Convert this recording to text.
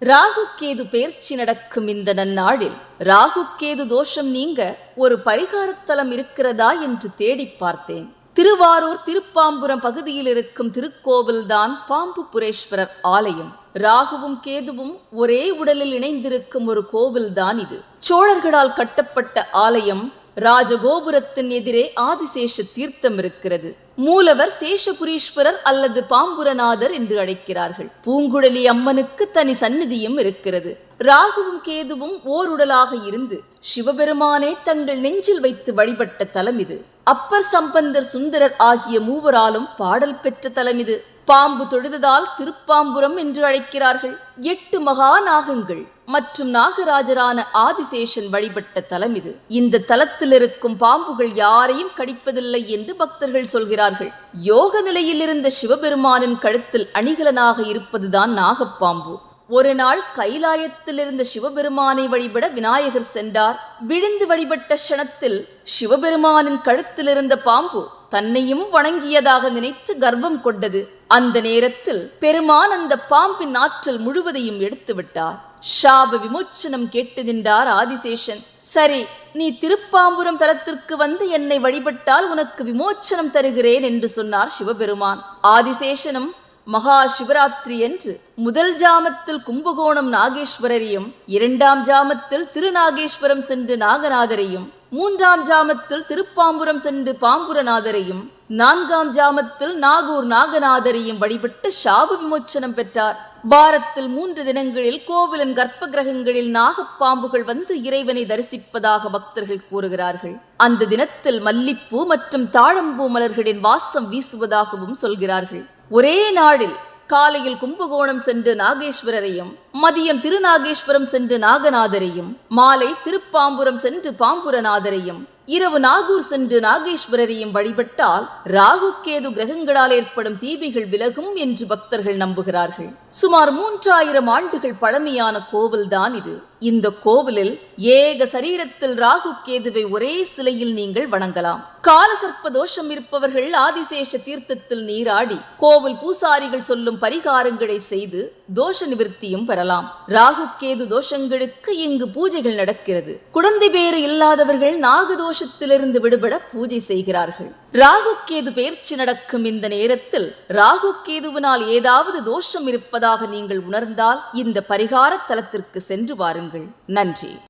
ராகு கேது பெயர்ச்சி நடக்கும் இந்த நன்னாளில் ராகு கேது தோஷம் நீங்க ஒரு பரிகாரத்தலம் இருக்கிறதா என்று தேடி பார்த்தேன். திருவாரூர் திருப்பாம்புரம் பகுதியில் இருக்கும் திருக்கோவில்தான் பாம்பு புரேஸ்வரர் ஆலயம். ராகுவும் கேதுவும் ஒரே உடலில் இணைந்திருக்கும் ஒரு கோவில்தான் இது. சோழர்களால் கட்டப்பட்ட ஆலயம் ராஜகோபுரத்தின் எதிரே ஆதிசேஷ தீர்த்தம் இருக்கிறது. மூலவர் சேஷபுரீஸ்வரர் அல்லது பாம்புரநாதர் என்று அழைக்கிறார்கள். பூங்குழலி அம்மனுக்கு தனி சந்நிதியும் இருக்கிறது. ராகுவும் கேதுவும் ஓருடலாக இருந்து சிவபெருமானே தங்கள் நெஞ்சில் வைத்து வழிபட்ட தலம் இது. அப்பர் சம்பந்தர் சுந்தரர் ஆகிய மூவராலும் பாடல் பெற்ற தலம் இது. பாம்பு தொழுததால் திருப்பாம்புரம் என்று அழைக்கிறார்கள். எட்டு மகா நாகங்கள். மற்றும் நாகராஜரான ஆதிசேஷன் வழிபட்ட தலம் இது. இந்த தலத்தில் இருக்கும் பாம்புகள் யாரையும் கடிப்பதில்லை என்று பக்தர்கள் சொல்கிறார்கள். யோக நிலையில் இருந்த சிவபெருமானின் கழுத்தில் அணிகலனாக இருப்பதுதான் நாகப்பாம்பு. ஒரு நாள் கைலாயத்தில் இருந்த சிவபெருமானை வழிபட விநாயகர் சென்றார். விழுந்து வழிபட்ட க்ஷணத்தில் சிவபெருமானின் கழுத்தில் இருந்த பாம்பு தன்னையும் வணங்கியதாக நினைத்து கர்வம் கொண்டது. அந்த நேரத்தில் பெருமான் அந்த பாம்பின் ஆற்றல் முழுவதையும் எடுத்து விட்டார் ஷாப விமோச்சனம் கேட்டு நின்றார் ஆதிசேஷன். சரி நீ திருப்பாம்புரம் தலத்திற்கு வந்து என்னை வழிபட்டால் உனக்கு விமோச்சனம் தருகிறேன் என்று சொன்னார் சிவபெருமான். ஆதிசேஷனும் மகா சிவராத்திரி என்று முதல் ஜாமத்தில் கும்பகோணம் நாகேஸ்வரரையும் இரண்டாம் ஜாமத்தில் திருநாகேஸ்வரம் சென்று நாகநாதரையும் மூன்றாம் ஜாமத்தில் திருப்பாம்புரம் சென்று பாம்புரநாதரையும் நான்காம் ஜாமத்தில் நாகூர் நாகநாதரையும் வழிபட்டு சாபு விமோச்சனம் பெற்றார். பாரத்தில் மூன்று தினங்களில் கோவிலின் கர்ப்ப கிரகங்களில் நாகப்பாம்புகள் வந்து இறைவனை தரிசிப்பதாக பக்தர்கள் கூறுகிறார்கள். அந்த தினத்தில் மல்லிப்பூ மற்றும் தாழம்பூ மலர்களின் வாசம் வீசுவதாகவும் சொல்கிறார்கள். ஒரே நாளில் காலையில் கும்பகோணம் சென்று நாகேஸ்வரரையும் மதியம் திருநாகேஸ்வரம் சென்று நாகநாதரையும் மாலை திருப்பாம்புரம் சென்று பாம்புரநாதரையும் இரவு நாகூர் சென்று நாகேஸ்வரரையும் வழிபட்டால் ராகு கேது கிரகங்களால் ஏற்படும் தீபிகள் விலகும் என்று பக்தர்கள் நம்புகிறார்கள். சுமார் மூன்றாயிரம் ஆண்டுகள் பழமையான கோவில்தான் இது. இந்த கோவிலில் ஏக சரீரத்தில் ராகு கேதுவை ஒரே சிலையில் நீங்கள் வணங்கலாம். காலசர்ப்ப தோஷம் இருப்பவர்கள் ஆதிசேஷ தீர்த்தத்தில் நீராடி கோவில் பூசாரிகள் சொல்லும் பரிகாரங்களை செய்து தோஷ நிவர்த்தியும் பெறலாம். ராகு கேது தோஷங்களுக்கு இங்கு பூஜைகள் நடக்கிறது. குழந்தை பேறு இல்லாதவர்கள் நாகதோஷத்திலிருந்து விடுபட பூஜை செய்கிறார்கள். ராகு கேது பயிற்சி நடக்கும் இந்த நேரத்தில் ராகு கேதுவினால் ஏதாவது தோஷம் இருப்பதாக நீங்கள் உணர்ந்தால் இந்த பரிகார தலத்திற்கு சென்று வாருங்கள். நன்றி.